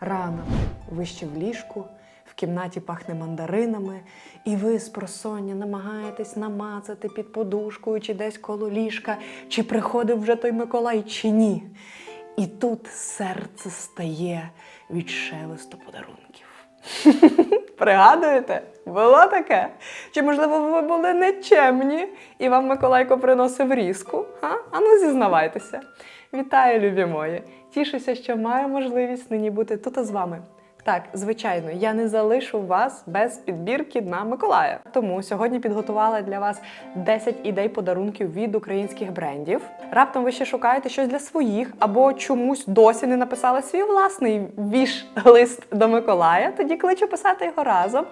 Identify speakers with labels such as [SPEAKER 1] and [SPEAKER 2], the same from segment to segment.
[SPEAKER 1] Рано, ви ще в ліжку, в кімнаті пахне мандаринами, і ви з просоння намагаєтесь намацати під подушкою чи десь коло ліжка, чи приходив вже той Миколай, чи ні. І тут серце стає від шелесту подарунків. Пригадуєте? Було таке? Чи, можливо, ви були нечемні і вам Миколайко приносив різку? А? Ану, зізнавайтеся. Вітаю, любі мої! Тішуся, що маю можливість нині бути тут з вами. Так, звичайно, я не залишу вас без підбірки на Миколая. Тому сьогодні підготувала для вас 10 ідей подарунків від українських брендів. Раптом ви ще шукаєте щось для своїх, або чомусь досі не написали свій власний віш-лист до Миколая. Тоді кличу писати його разом.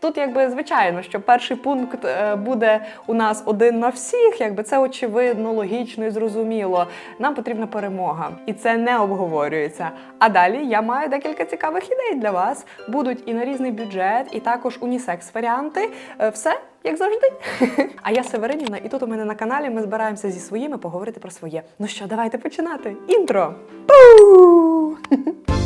[SPEAKER 1] Тут, якби звичайно, що перший пункт е, буде у нас один на всіх, якби це очевидно, логічно і зрозуміло. Нам потрібна перемога, і це не обговорюється. А далі я маю декілька цікавих ідей для вас. Будуть і на різний бюджет, і також унісекс варіанти. Е, Все як завжди. А я Северинівна, і тут у мене на каналі ми збираємося зі своїми поговорити про своє. Ну що, давайте починати. Інтро. Пу!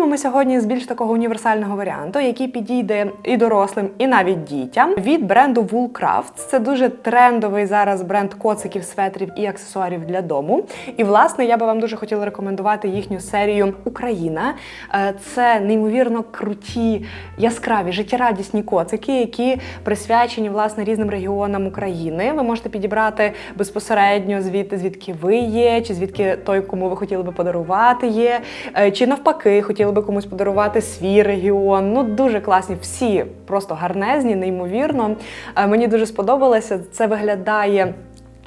[SPEAKER 1] Стартуємо ми сьогодні з більш такого універсального варіанту, який підійде і дорослим, і навіть дітям від бренду Woolcraft. Це дуже трендовий зараз бренд коциків, светрів і аксесуарів для дому. І власне я би вам дуже хотіла рекомендувати їхню серію Україна. Е, Це неймовірно круті, яскраві, життєрадісні коцики, які присвячені власне різним регіонам України. Ви можете підібрати безпосередньо звідти, звідки ви є, чи звідки той, кому ви хотіли би подарувати, є, е, чи навпаки, хотіли би комусь подарувати свій регіон. Ну дуже класні, всі просто гарнезні, неймовірно. Е, Мені дуже сподобалося. Це виглядає.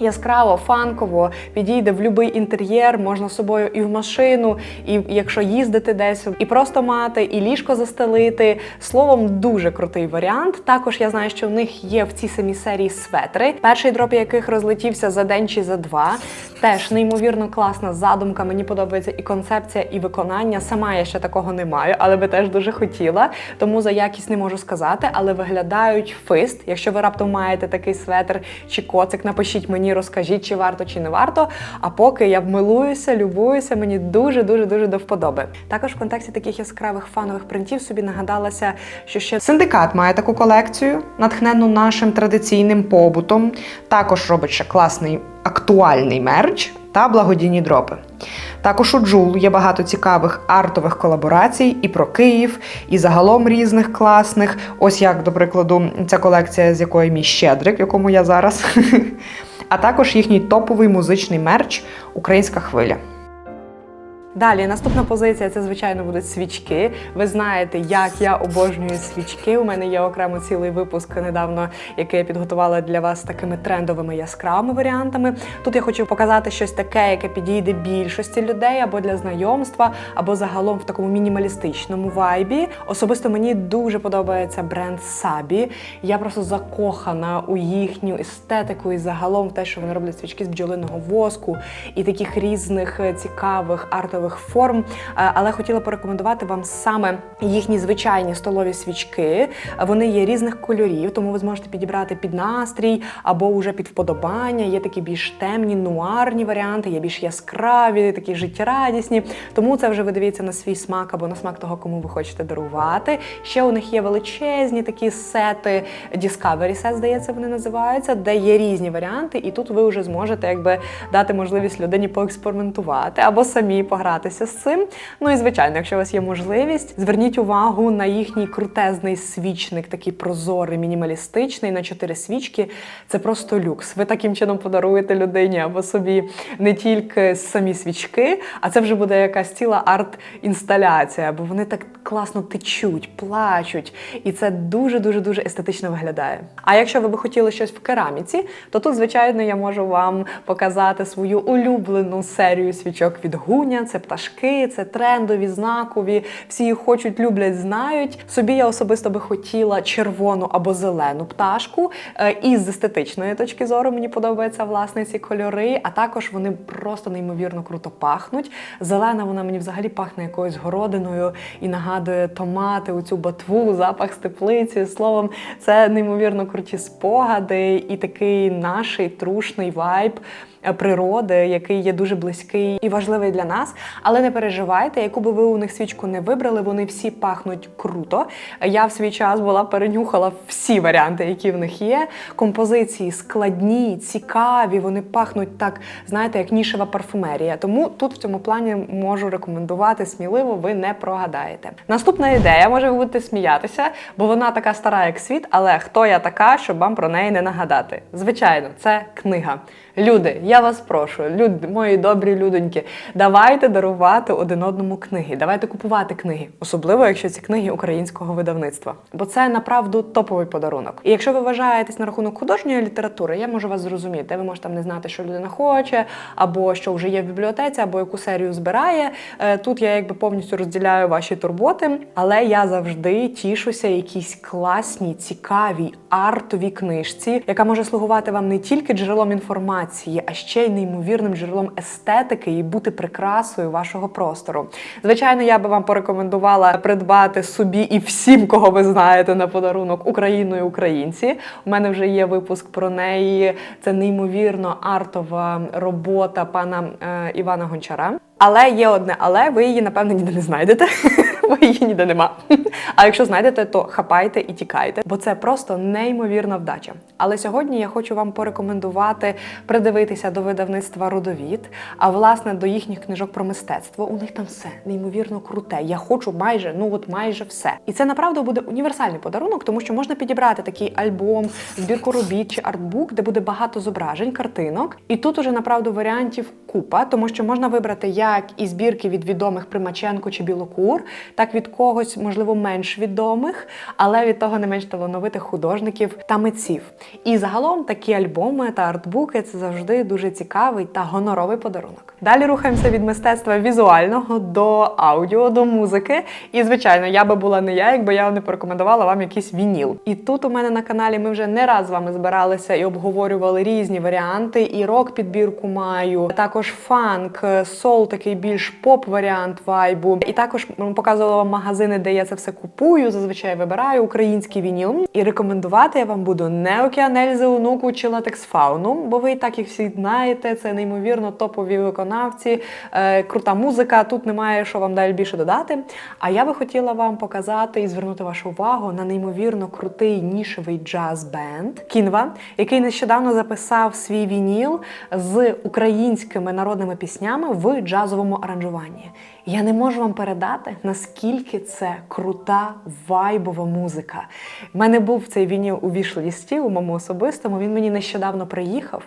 [SPEAKER 1] Яскраво, фанково, підійде в будь-який інтер'єр, можна з собою і в машину, і якщо їздити десь, і просто мати, і ліжко застелити. Словом, дуже крутий варіант. Також я знаю, що в них є в цій самій серії светри, перший дроп яких розлетівся за день чи за два. Теж неймовірно класна задумка. Мені подобається і концепція, і виконання. Сама я ще такого не маю, але би теж дуже хотіла. Тому за якість не можу сказати, але виглядають фист. Якщо ви раптом маєте такий светр чи коцик, напишіть мені, розкажіть, чи варто, чи не варто. А поки я милуюся, любуюся, мені дуже дуже дуже до вподоби. Також в контексті таких яскравих фанових принтів собі нагадалася, що ще синдикат має таку колекцію, натхнену нашим традиційним побутом. Також робить ще класний актуальний мерч та благодійні дропи. Також у Джул є багато цікавих артових колаборацій і про Київ, і загалом різних класних. Ось як, до прикладу, ця колекція, з якої мій щедрик, в якому я зараз. А також їхній топовий музичний мерч Українська хвиля. Далі наступна позиція це, звичайно, будуть свічки. Ви знаєте, як я обожнюю свічки. У мене є окремо цілий випуск недавно, який я підготувала для вас такими трендовими яскравими варіантами. Тут я хочу показати щось таке, яке підійде більшості людей або для знайомства, або загалом в такому мінімалістичному вайбі. Особисто мені дуже подобається бренд Сабі. Я просто закохана у їхню естетику і загалом в те, що вони роблять свічки з бджолиного воску і таких різних е, цікавих артових форм. Е, Але хотіла порекомендувати вам саме їхні звичайні столові свічки. Вони є різних кольорів, тому ви зможете підібрати під настрій або уже під вподобання. Є такі більш темні, нуарні варіанти, є більш яскраві, такі життєрадісні. Тому це вже ви дивіться на свій смак або на смак того, кому ви хочете дарувати. Ще у них є величезні такі сети, Discovery Set, здається, вони називаються, де є різні варіанти, і тут ви вже зможете якби дати можливість людині поекспериментувати або самі погратися з цим. Ну і звичайно, якщо у вас є можливість, зверніть увагу на їхній крутезний свічник, такий прозорий, мінімалістичний на чотири свічки. Це просто люкс. Ви таким чином подаруєте людині або собі не тільки самі свічки, а це вже буде якась ціла арт-інсталяція, бо вони так класно течуть, плачуть, і це дуже дуже дуже естетично виглядає. А якщо ви би хотіли щось в кераміці, то тут, звичайно, я можу вам показати свою улюблену серію свічок від Гуня. Це пташки, це трендові, знакові. Всі їх хочуть, люблять, знають. Собі я особисто би хотіла червону або зелену пташку. Е, І з естетичної точки зору мені подобаються власне ці кольори. А також вони просто неймовірно круто пахнуть. Зелена вона мені взагалі пахне якоюсь городиною і нагадує томати, у цю ботву, запах з теплиці. Словом, це неймовірно круті спогади і такий наший трушний вайб природи, який є дуже близький і важливий для нас. Але не переживайте, яку би ви у них свічку не вибрали, вони всі пахнуть круто. Я в свій час була перенюхала всі варіанти, які в них є. Композиції складні, цікаві, вони пахнуть так, знаєте, як нішева парфумерія. Тому тут в цьому плані можу рекомендувати сміливо, ви не прогадаєте. Наступна ідея, може ви будете сміятися, бо вона така стара, як світ, але хто я така, щоб вам про неї не нагадати? Звичайно, це книга. Люди, я вас прошу, люди, мої добрі людоньки, давайте дарувати один одному книги, давайте купувати книги, особливо якщо ці книги українського видавництва. Бо це направду топовий подарунок. І якщо ви вважаєтесь на рахунок художньої літератури, я можу вас зрозуміти. Ви можете там не знати, що людина хоче, або що вже є в бібліотеці, або яку серію збирає. Е, Тут я якби повністю розділяю ваші турботи, але я завжди тішуся якійсь класній, цікавій артовій книжці, яка може слугувати вам не тільки джерелом інформації, а ще й неймовірним джерелом естетики і бути прикрасою вашого простору. Звичайно, я би вам порекомендувала придбати собі і всім, кого ви знаєте, на подарунок Україну і українці. У мене вже є випуск про неї. Це неймовірно артова робота пана е, Івана Гончара. Але є одне, але ви її напевно ніде не знайдете, її ніде нема. А якщо знайдете, то хапайте і тікайте, бо це просто неймовірна вдача. Але сьогодні я хочу вам порекомендувати придивитися до видавництва Родовід, а власне до їхніх книжок про мистецтво. У них там все неймовірно круте. Я хочу майже, ну от майже все. І це направду буде універсальний подарунок, тому що можна підібрати такий альбом, збірку робіт чи артбук, де буде багато зображень, картинок. І тут уже направду варіантів купа, тому що можна вибрати як і збірки від відомих Примаченко чи Білокур, так від когось, можливо, менш відомих, але від того не менш талановитих художників та митців. І загалом такі альбоми та артбуки це завжди дуже цікавий та гоноровий подарунок. Далі рухаємося від мистецтва візуального до аудіо, до музики. І звичайно, я би була не я, якби я не порекомендувала вам якийсь вініл. І тут у мене на каналі ми вже не раз з вами збиралися і обговорювали різні варіанти. І рок-підбірку маю, також фанк, сол, такий більш поп-варіант вайбу. І також показувала вам магазини, де я це все купую. Зазвичай вибираю український вініл. І рекомендувати я вам буду не Океанельзи, Унуку чи Латекс Фауну, бо ви і так їх всі знаєте. Це неймовірно топові виконавці, е, крута музика. Тут немає що вам далі більше додати. А я би хотіла вам показати і звернути вашу увагу на неймовірно крутий нішевий джаз-бенд Кінва, який нещодавно записав свій вініл з українськими народними піснями в джазовому аранжуванні. Я не можу вам передати, наскільки це крута вайбова музика. У мене був цей вініл у вішлісті, у моєму особистому. Він мені нещодавно приїхав.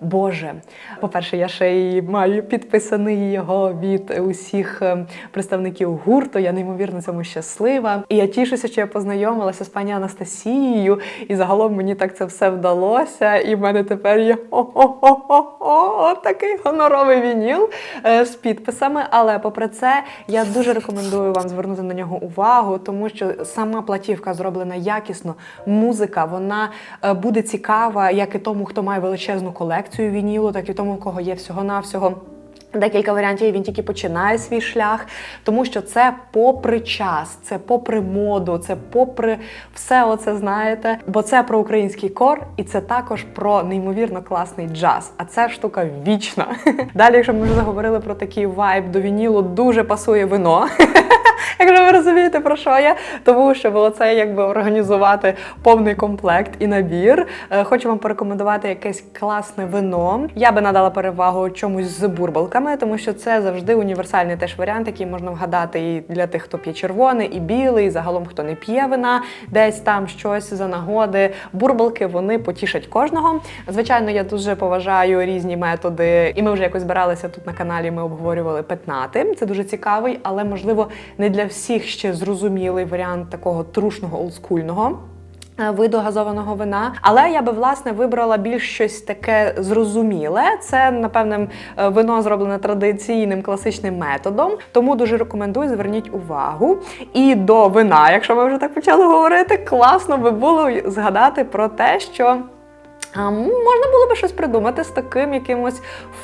[SPEAKER 1] Боже, по-перше, я ще й маю підписаний його від усіх е, представників гурту. Я неймовірно цьому щаслива. І я тішуся, що я познайомилася з пані Анастасією, і загалом мені так це все вдалося. І в мене тепер є о-о-о-о-о, такий гоноровий вініл е, з підписами. Але попри це, я дуже рекомендую вам звернути на нього увагу, тому що сама платівка зроблена якісно. Музика вона е, буде цікава як і тому, хто має величезну колекцію вінілу, так і тому, у кого є всього-навсього. Декілька варіантів він тільки починає свій шлях, тому що це попри час, це попри моду, це попри все оце знаєте. Бо це про український кор, і це також про неймовірно класний джаз. А це штука вічна. Далі, якщо ми вже заговорили про такий вайб до вінілу, дуже пасує вино. Якщо ви розумієте, про що я, тому що оце якби організувати повний комплект і набір. Е, Хочу вам порекомендувати якесь класне вино. Я би надала перевагу чомусь з бурбалками, тому що це завжди універсальний теж варіант, який можна вгадати і для тих, хто п'є червоний, і білий, і загалом хто не п'є вина, десь там щось за нагоди. Бурбалки вони потішать кожного. Звичайно, я дуже поважаю різні методи, і ми вже якось збиралися тут на каналі. Ми обговорювали петнати. Це дуже цікавий, але можливо не для всіх ще зрозумілий варіант такого трушного олдскульного. е, Виду газованого вина, але я би власне вибрала більш щось таке зрозуміле. Це напевне е, вино зроблене традиційним класичним методом. Тому дуже рекомендую, зверніть увагу. І до вина, якщо ми вже так почали говорити, класно би було згадати про те, що. Можна було би щось придумати з таким якимось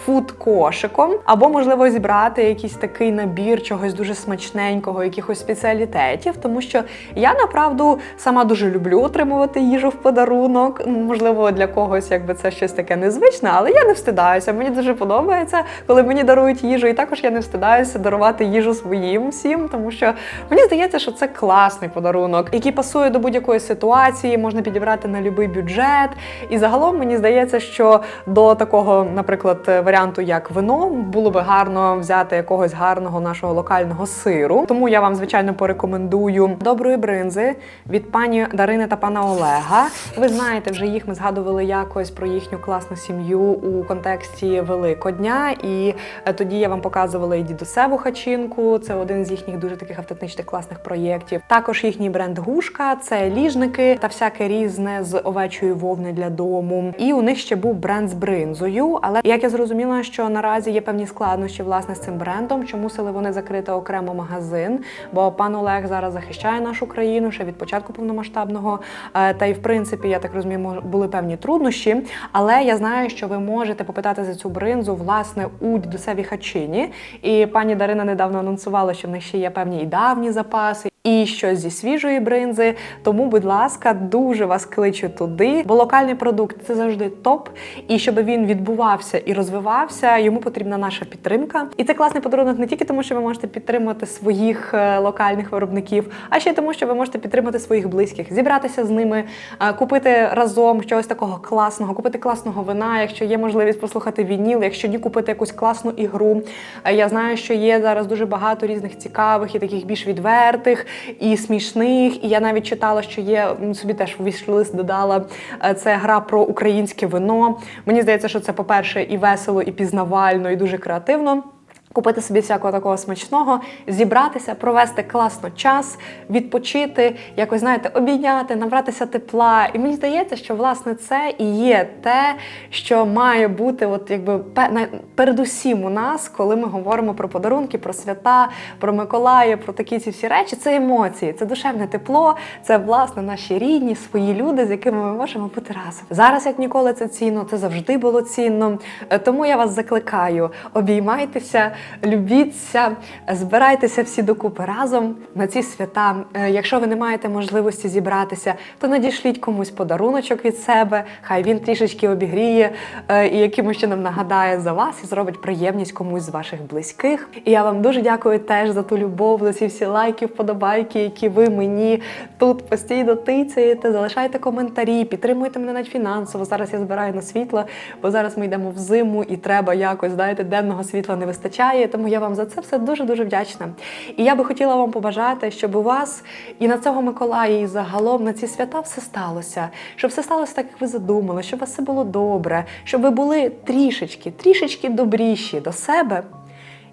[SPEAKER 1] фуд-кошиком, або, можливо, зібрати якийсь такий набір чогось дуже смачненького, якихось спеціалітетів, тому що я направду сама дуже люблю отримувати їжу в подарунок. Можливо, для когось якби це щось таке незвичне, але я не встидаюся. Мені дуже подобається, коли мені дарують їжу, і також я не встидаюся дарувати їжу своїм всім, тому що мені здається, що це класний подарунок, який пасує до будь-якої ситуації, можна підібрати на будь-який бюджет. І загалом мені здається, що до такого, наприклад, варіанту, як вино, було би гарно взяти якогось гарного нашого локального сиру. Тому я вам, звичайно, порекомендую доброї бринзи від пані Дарини та пана Олега. Ви знаєте, вже їх ми згадували якось про їхню класну сім'ю у контексті Великодня. І е, тоді я вам показувала і дідусеву хачинку. Це один з їхніх дуже таких автентичних класних проєктів. Також їхній бренд Гушка, це ліжники та всяке різне з овечої вовни для дому. І у них ще був бренд з бринзою. Але як я зрозуміла, що наразі є певні складнощі власне з цим брендом, що мусили вони закрити окремо магазин. Бо пан Олег зараз захищає нашу країну ще від початку повномасштабного. Е, Та й в принципі, я так розумію, були певні труднощі. Але я знаю, що ви можете попитати за цю бринзу власне у дідусевій хачині. І пані Дарина недавно анонсувала, що в них ще є певні і давні запаси. І щось зі свіжої бринзи. Тому, будь ласка, дуже вас кличу туди. Бо локальний продукт це завжди топ. І щоб він відбувався і розвивався, йому потрібна наша підтримка. І це класний подарунок не тільки тому, що ви можете підтримати своїх е, локальних виробників, а ще й тому, що ви можете підтримати своїх близьких, зібратися з ними, е, купити разом щось такого класного, купити класного вина, якщо є можливість послухати вініл, якщо ні, купити якусь класну ігру. Е, Я знаю, що є зараз дуже багато різних цікавих і таких більш відвертих і смішних. І я навіть читала, що є собі теж вішлист додала е, це гра про українське вино. Мені здається, що це, по-перше, і весело, і пізнавально, і дуже креативно. Купити собі всякого такого смачного, зібратися, провести класно час, відпочити, якось знаєте, обійняти, набратися тепла. І мені здається, що власне це і є те, що має бути, от якби пе- передусім у нас, коли ми говоримо про подарунки, про свята, про Миколая, про такі ці всі речі. Це емоції, це душевне тепло, це власне наші рідні, свої люди, з якими ми можемо бути разом. Зараз як ніколи це цінно, це завжди було цінно. Е, Тому я вас закликаю: обіймайтеся, любіться, збирайтеся всі докупи разом на ці свята. Е, Якщо ви не маєте можливості зібратися, то надішліть комусь подаруночок від себе. Хай він трішечки обігріє е, і якимось чином нагадає за вас і зробить приємність комусь з ваших близьких. І я вам дуже дякую теж за ту любов, за ці всі лайки, вподобайки, які ви мені тут постійно тицяєте. Залишайте коментарі, підтримуйте мене навіть фінансово. Зараз я збираю на світло, бо зараз ми йдемо в зиму і треба якось, знаєте, денного світла не вистачає. Тому я вам за це все дуже дуже вдячна. І я би хотіла вам побажати, щоб у вас і на цього Миколая, і загалом на ці свята все сталося, щоб все сталося так, як ви задумали, щоб у вас все було добре, щоб ви були трішечки, трішечки добріші до себе.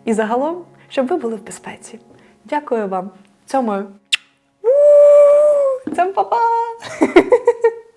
[SPEAKER 1] І загалом, щоб ви були в безпеці. Дякую вам. Цьому. Цьому па-па!